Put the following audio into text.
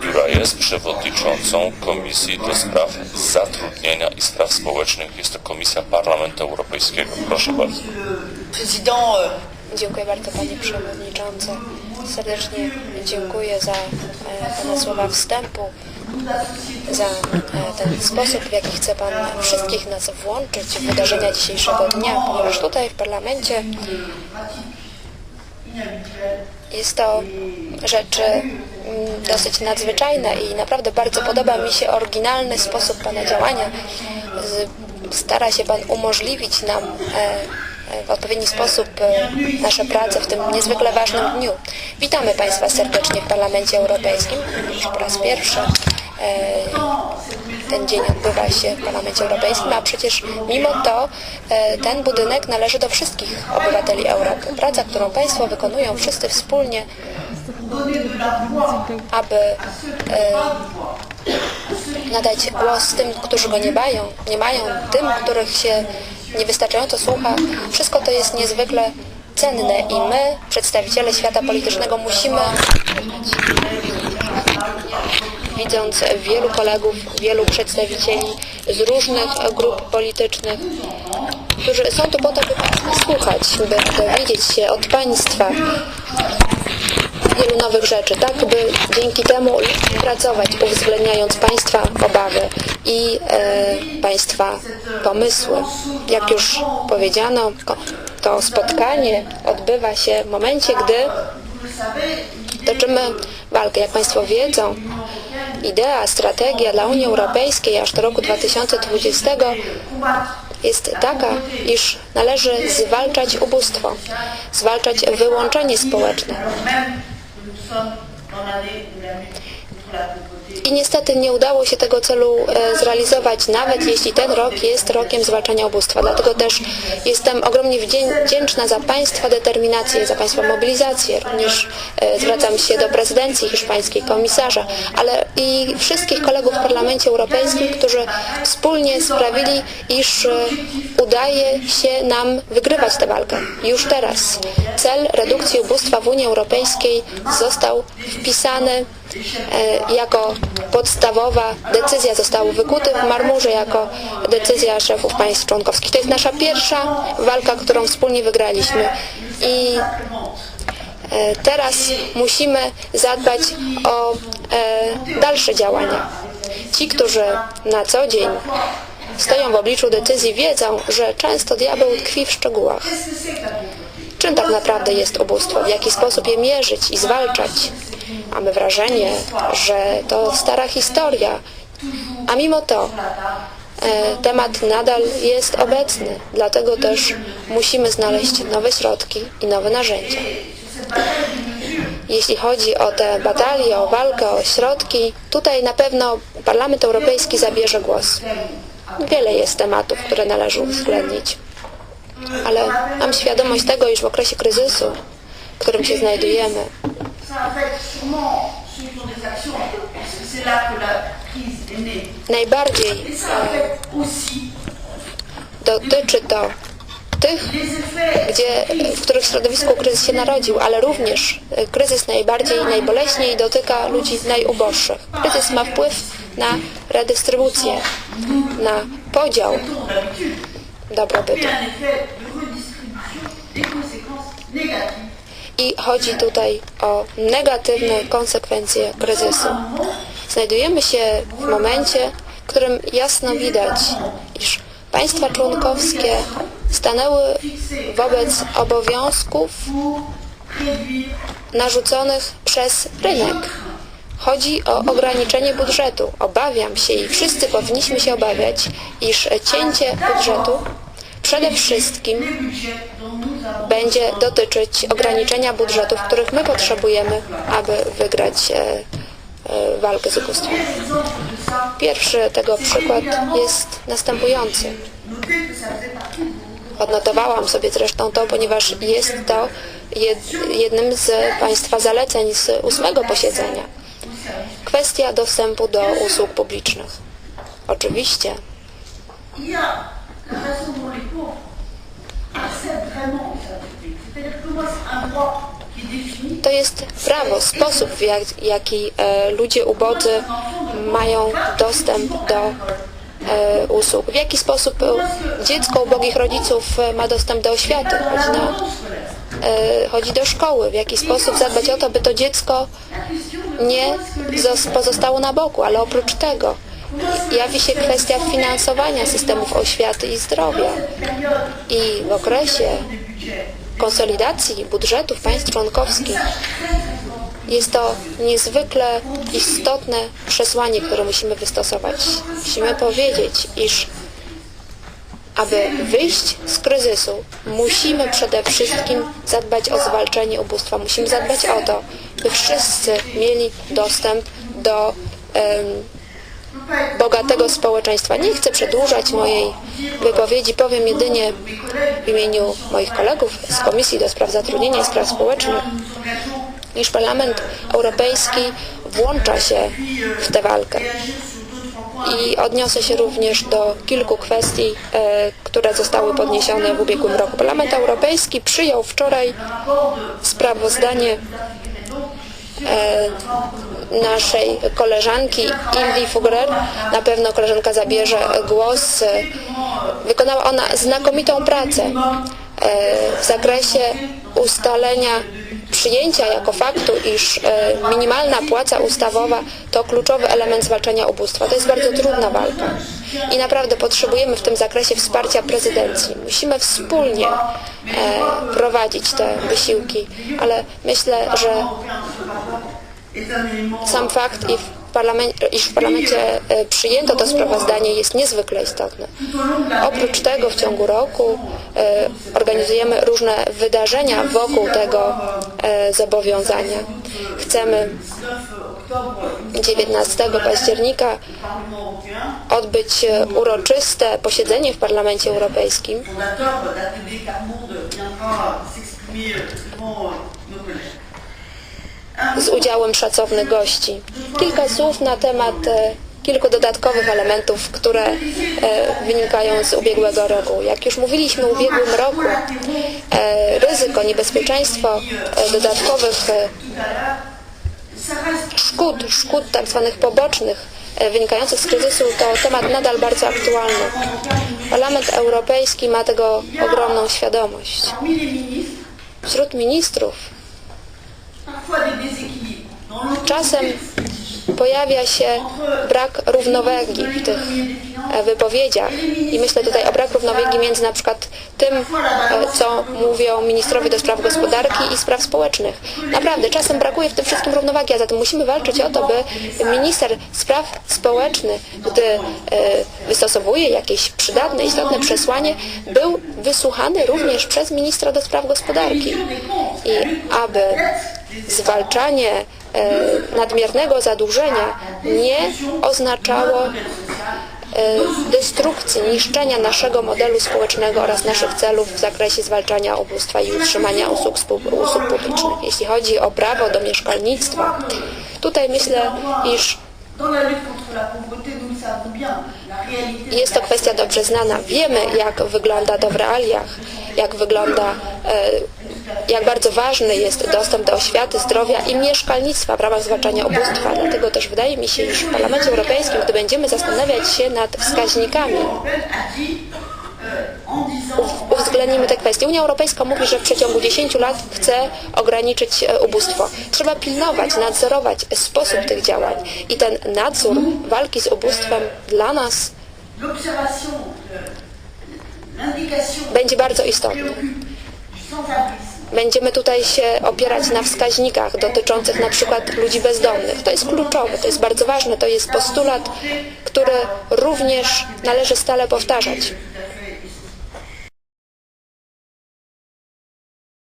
Która jest przewodniczącą Komisji do Spraw Zatrudnienia i Spraw Społecznych. Jest to Komisja Parlamentu Europejskiego. Proszę bardzo. Dziękuję bardzo Panie Przewodniczący. Serdecznie dziękuję za e, Pana słowa wstępu, za e, ten sposób, w jaki chce Pan wszystkich nas włączyć w wydarzenia dzisiejszego dnia, ponieważ tutaj w Parlamencie jest to rzecz mm, dosyć nadzwyczajna i naprawdę bardzo podoba mi się oryginalny sposób Pana działania. Stara się Pan umożliwić nam e, e, w odpowiedni sposób e, nasze prace w tym niezwykle ważnym dniu. Witamy Państwa serdecznie w Parlamencie Europejskim. Już po raz pierwszy ten dzień odbywa się w Parlamencie Europejskim, a przecież mimo to ten budynek należy do wszystkich obywateli Europy. Praca, którą Państwo wykonują wszyscy wspólnie, aby e, nadać głos tym, którzy go nie mają, nie mają, tym, których się niewystarczająco słucha. Wszystko to jest niezwykle cenne i my, przedstawiciele świata politycznego, musimy widząc wielu kolegów, wielu przedstawicieli z różnych grup politycznych, którzy są tu po to, by słuchać, by dowiedzieć się od Państwa nowych rzeczy, tak by dzięki temu pracować, uwzględniając Państwa obawy i e, Państwa pomysły. Jak już powiedziano, to spotkanie odbywa się w momencie, gdy toczymy walkę. Jak Państwo wiedzą, idea, strategia dla Unii Europejskiej aż do roku 2020 jest taka, iż należy zwalczać ubóstwo, zwalczać wyłączenie społeczne. Sommes dans l'année où la lutte contre la I niestety nie udało się tego celu e, zrealizować, nawet jeśli ten rok jest rokiem zwalczania ubóstwa. Dlatego też jestem ogromnie wdzię- wdzięczna za Państwa determinację, za Państwa mobilizację. Również e, zwracam się do prezydencji hiszpańskiej, komisarza, ale i wszystkich kolegów w Parlamencie Europejskim, którzy wspólnie sprawili, iż e, udaje się nam wygrywać tę walkę. Już teraz cel redukcji ubóstwa w Unii Europejskiej został wpisany jako podstawowa decyzja został wykuty w marmurze jako decyzja szefów państw członkowskich. To jest nasza pierwsza walka, którą wspólnie wygraliśmy i e, teraz musimy zadbać o e, dalsze działania. Ci, którzy na co dzień stoją w obliczu decyzji, wiedzą, że często diabeł tkwi w szczegółach. Czym tak naprawdę jest ubóstwo? W jaki sposób je mierzyć i zwalczać? Mamy wrażenie, że to stara historia, a mimo to e, temat nadal jest obecny, dlatego też musimy znaleźć nowe środki i nowe narzędzia. Jeśli chodzi o te batalie, o walkę, o środki, tutaj na pewno Parlament Europejski zabierze głos. Wiele jest tematów, które należy uwzględnić ale mam świadomość tego, iż w okresie kryzysu, w którym się znajdujemy, najbardziej aussi dotyczy to tych, gdzie, w których środowisku kryzys się narodził, ale również e, kryzys najbardziej, najboleśniej dotyka ludzi najuboższych. Kryzys ma wpływ na redystrybucję, na podział dobrobytu. I chodzi tutaj o negatywne konsekwencje kryzysu. Znajdujemy się w momencie, w którym jasno widać, iż państwa członkowskie stanęły wobec obowiązków narzuconych przez rynek. Chodzi o ograniczenie budżetu. Obawiam się i wszyscy powinniśmy się obawiać, iż cięcie budżetu przede wszystkim będzie dotyczyć ograniczenia budżetów, których my potrzebujemy, aby wygrać e, e, walkę z ubóstwem. Pierwszy tego przykład jest następujący. Odnotowałam sobie zresztą to, ponieważ jest to jed- jednym z Państwa zaleceń z ósmego posiedzenia. Kwestia dostępu do usług publicznych. Oczywiście To jest prawo, sposób, w jak, jaki e, ludzie ubodzy mają dostęp do e, usług. W jaki sposób dziecko ubogich rodziców e, ma dostęp do oświaty, chodzi, na, e, chodzi do szkoły. W jaki sposób zadbać o to, by to dziecko nie zos- pozostało na boku, ale oprócz tego jawi się kwestia finansowania systemów oświaty i zdrowia. I w okresie konsolidacji budżetów państw członkowskich jest to niezwykle istotne przesłanie, które musimy wystosować. Musimy powiedzieć, iż aby wyjść z kryzysu, musimy przede wszystkim zadbać o zwalczenie ubóstwa. Musimy zadbać o to, wszyscy mieli dostęp do bogatego społeczeństwa. Nie chcę przedłużać mojej wypowiedzi, powiem jedynie w imieniu moich kolegów z Komisji do Spraw Zatrudnienia i Spraw Społecznych, iż Parlament Europejski włącza się w tę walkę. I odniosę się również do kilku kwestii, e, które zostały podniesione w ubiegłym roku. Parlament Europejski przyjął wczoraj sprawozdanie naszej koleżanki Ilvi Fugrer. Na pewno koleżanka zabierze głos. E, Wykonała ona znakomitą pracę e, w zakresie ustalenia przyjęcia jako faktu, iż e, minimalna płaca ustawowa to kluczowy element zwalczania ubóstwa. To jest bardzo trudna walka i naprawdę potrzebujemy w tym zakresie wsparcia prezydencji. Musimy wspólnie e, prowadzić te wysiłki, ale myślę, że sam fakt, i iż w parlamencie e, przyjęto to sprawozdanie jest niezwykle istotny. Oprócz tego w ciągu roku e, organizujemy różne wydarzenia wokół tego e, zobowiązania. Chcemy 19 października odbyć uroczyste posiedzenie w Parlamencie Europejskim z udziałem szacownych gości. Kilka słów na temat e, kilku dodatkowych elementów, które e, wynikają z ubiegłego roku. Jak już mówiliśmy w ubiegłym roku, e, ryzyko, niebezpieczeństwo e, dodatkowych e, szkód, szkód tak zwanych pobocznych e, wynikających z kryzysu to temat nadal bardzo aktualny. Parlament Europejski ma tego ogromną świadomość. Wśród ministrów parfois des déséquilibres. Dans l'entreprise czasem pojawia się brak równowagi w tych e, wypowiedziach i myślę tutaj o brak równowagi między na przykład tym, e, co mówią ministrowie do spraw gospodarki i spraw społecznych. Naprawdę, czasem brakuje w tym wszystkim równowagi, a zatem musimy walczyć o to, by minister spraw społecznych, gdy e, wystosowuje jakieś przydatne, istotne przesłanie, był wysłuchany również przez ministra do spraw gospodarki. I aby zwalczanie nadmiernego zadłużenia nie oznaczało e, destrukcji, niszczenia naszego modelu społecznego oraz naszych celów w zakresie zwalczania ubóstwa i utrzymania usług, usług publicznych. Jeśli chodzi o prawo do mieszkalnictwa, tutaj myślę, iż jest to kwestia dobrze znana. Wiemy, jak wygląda to w realiach, jak wygląda, e, jak bardzo ważny jest dostęp do oświaty, zdrowia i mieszkalnictwa w ramach zwalczania ubóstwa. Dlatego też wydaje mi się, iż w Parlamencie Europejskim, gdy będziemy zastanawiać się nad wskaźnikami, uwzględnimy te kwestie. Unia Europejska mówi, że w przeciągu 10 lat chce ograniczyć e, ubóstwo. Trzeba pilnować, nadzorować sposób tych działań. I ten nadzór walki z ubóstwem dla nas l'indication będzie bardzo istotny. Będziemy tutaj się opierać na wskaźnikach dotyczących na przykład ludzi bezdomnych. To jest kluczowe, to jest bardzo ważne, to jest postulat, który również należy stale powtarzać.